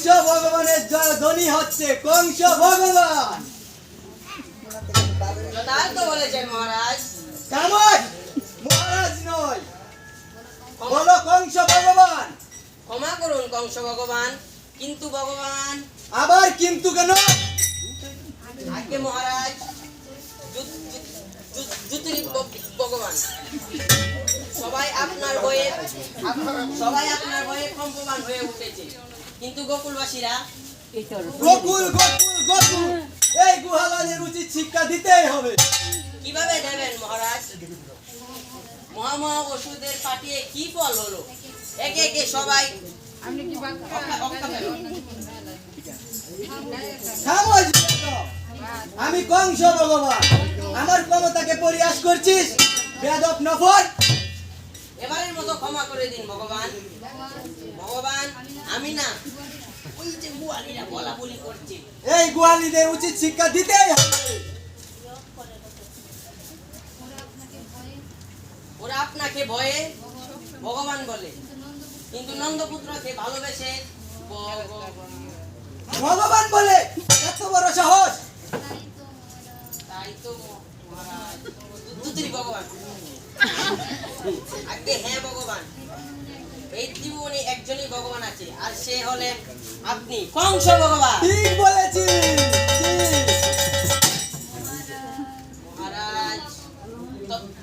কংস ভগবানের জয় ধ্বনি হচ্ছে কংস ভগবান। মহারাজ। মহারাজ নয়। বলো কংস ভগবান। ক্ষমা করুন কংস ভগবান। কিন্তু ভগবান। আবার কিন্তু কেন? আগে মহারাজ ভগবান। সবাই আপনার বয়ে সবাই আপনার বয়ে কম্পমান হয়ে উঠেছে। কিন্তু গোকুলবাসীরা গোকুল গোকুল গোকুল। এই গুহালানের উচিত শিক্ষা দিতেই হবে। কীভাবে দেবেন মহারাজ? মহামহা ওষুধের পাঠিয়ে কি ফল হলো? একে একে সবাই। আমি কংস ভগবান। আমার ক্ষমতাকে পরিহাস করছিস। বেদব নফর এবারের মতো ক্ষমা করে দিন ভগবান। ভগবান আমি না ওই যে বুয়ালিরা বলা বলি করছে। এই গোয়ালিদের উচিত শিক্ষা দিতেই হবে। ওরা আপনাকে ভয়ে ভগবান বলে। কিন্তু নন্দপুত্র নন্দপুত্রকে ভালোবেসে ভগবান। বলে এত বড় সাহস। তাই তো মহারাজ। ভগবান। আগে হ্যাঁ ভগবান। এই জীবনে একজনই ভগবান আছে আর সে হলেন আপনি। কংস ভগবান। ঠিক বলেছিস ঠিক। মহারাজ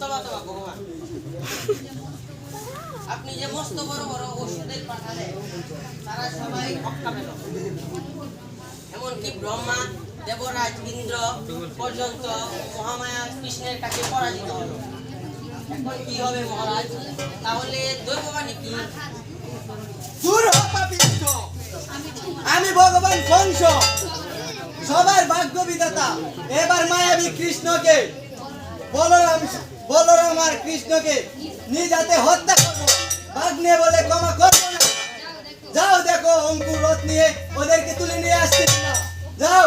তবা তবা ভগবান। আপনি যে মস্ত বড় বড় ওষুধের পাঠালেন তারা সবাই অক্কা পেল। এমনকি ব্রহ্মা দেবরাজ ইন্দ্র পর্যন্ত মহামায়া কৃষ্ণের কাছে পরাজিত হলো। আমি ভগবান কংস সবার ভাগ্য বিধাতা এবার মায়াবী কৃষ্ণকে, বলরাম বলরাম আর কৃষ্ণকে নিজ হাতে হত্যা করব। ভাগ্নে বলে ক্ষমা করব না। যাও দেখো অঙ্কুর রথ নিয়ে ওদেরকে তুলে নিয়ে কিনা। যাও।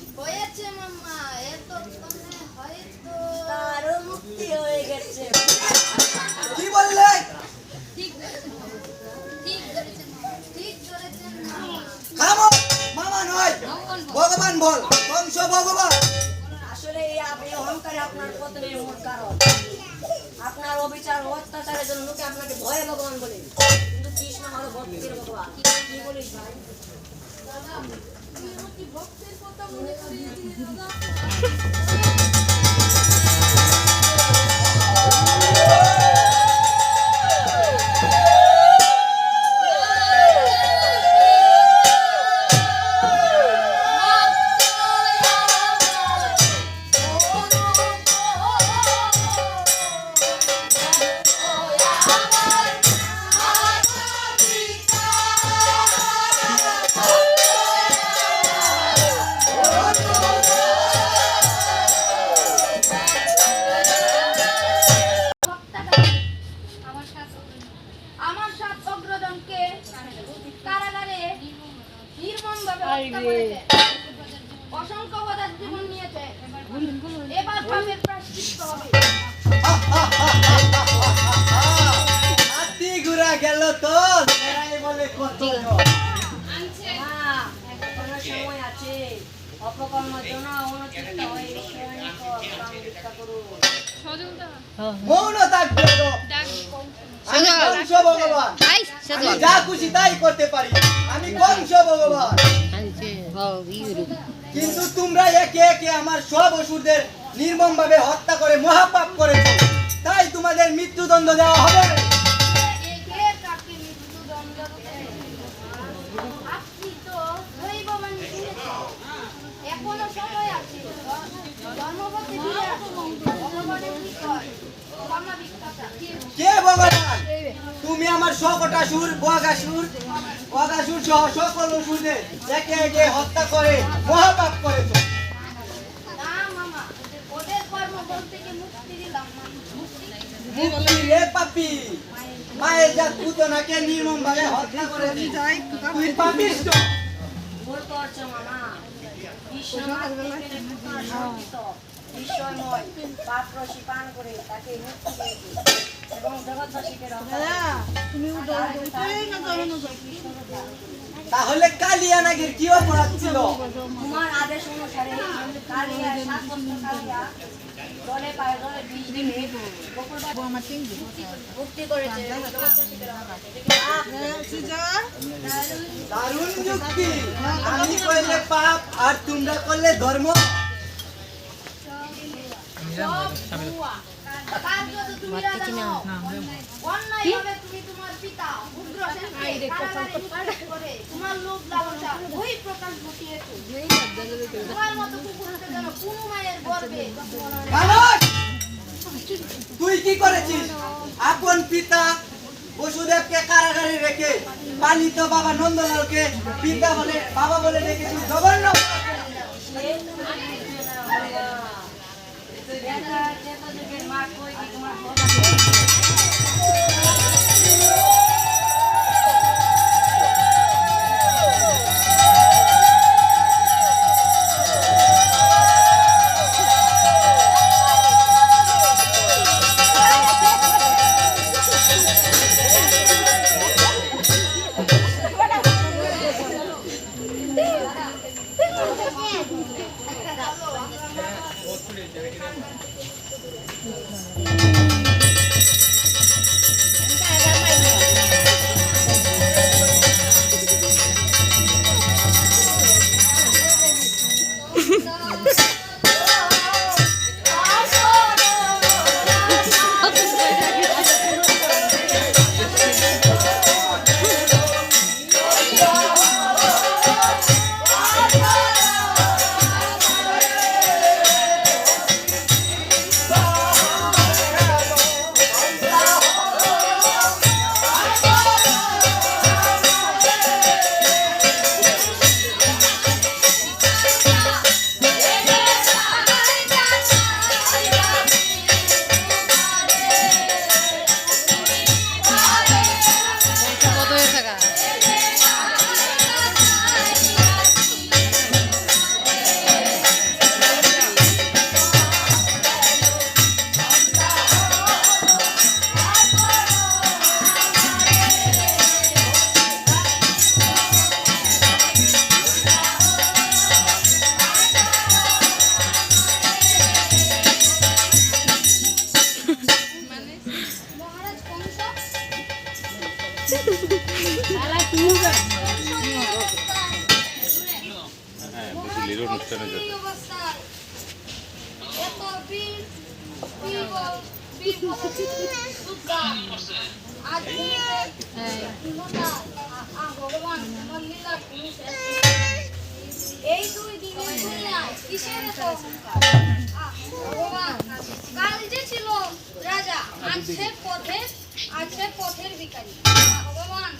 হয়েছে মাম্মা এতক্ষণে হয়তো। তারও মুক্তি হয়ে গেছে। কি বললে? ঠিক ঠিক ধরেছেন ঠিক ধরেছেন। খামো। মামা নয় ভগবান বল বংশ ভগবান। আসলে এই আপনি অহংকারে আপনার পতনের মূল কারণ। আপনার অবিচার ও অত্যাচারের জন্য লোকে আপনাকে ভয়ে ভগবান বলে। কিন্তু কৃষ্ণ হলো ভক্তির ভগবান। কি বলিস ভাই? আমার তাই করতে পারি আমি কংস কিন্তু তোমরা একে একে আমার সব অসুরদের নির্মম ভাবে হত্যা করে মহাপাপ করেছ। তাই তোমাদের মৃত্যুদণ্ড দেওয়া হবে একে কাকে মৃত্যুদণ্ড দেবে? আপনি তো দৈববাণী শুনেছেন। এখনও সময় আছে ধর্মপতি ফিরে আসুন। ভগবানের নিকট ক্ষমা ভিক্ষাটা কে ভগবান তুমি আমার সকটাসুর বগাসুর বগাসুর সহ সকল অসুরদের একে একে হত্যা করে, মহাপাপ করেছ মুক্তি রে পাপি। মায়ের জাত পুতনাকে নির্মম ভাবে হত্যা করেছি তুই পাপিষ্ট ভুল মামা বিশ্বনাথ দেবের পুত্র সংকিত বিস্ময়ময় পাপ পান করে তাকে মুক্তি দিয়েছে এবং জগৎবাসীকে তাহলে কালিয়া নাগের কি অপরাধ ছিল? তোমার আদেশ অনুসারে কালিয়া সাত বছর কালিয়া জলে পায়ে জলে বিষ দিলে মুক্তি করেছে এবং জগৎবাসীকে রক্ষা করেছে। এটা কি পাপ? দারুণ যুক্তি। আমি করলে পাপ আর তোমরা করলে ধর্ম। তুই কি করেছিস? আপন পিতা বসুদেবকে কারাগারে রেখে পালিত বাবা নন্দলালকে পিতা বলে বাবা বলে রেখেছিস জঘন্য! লীলা শুনেছে। এই দুই কাল যে ছিল রাজা সে পথের আজ পথের আহ, ভগবান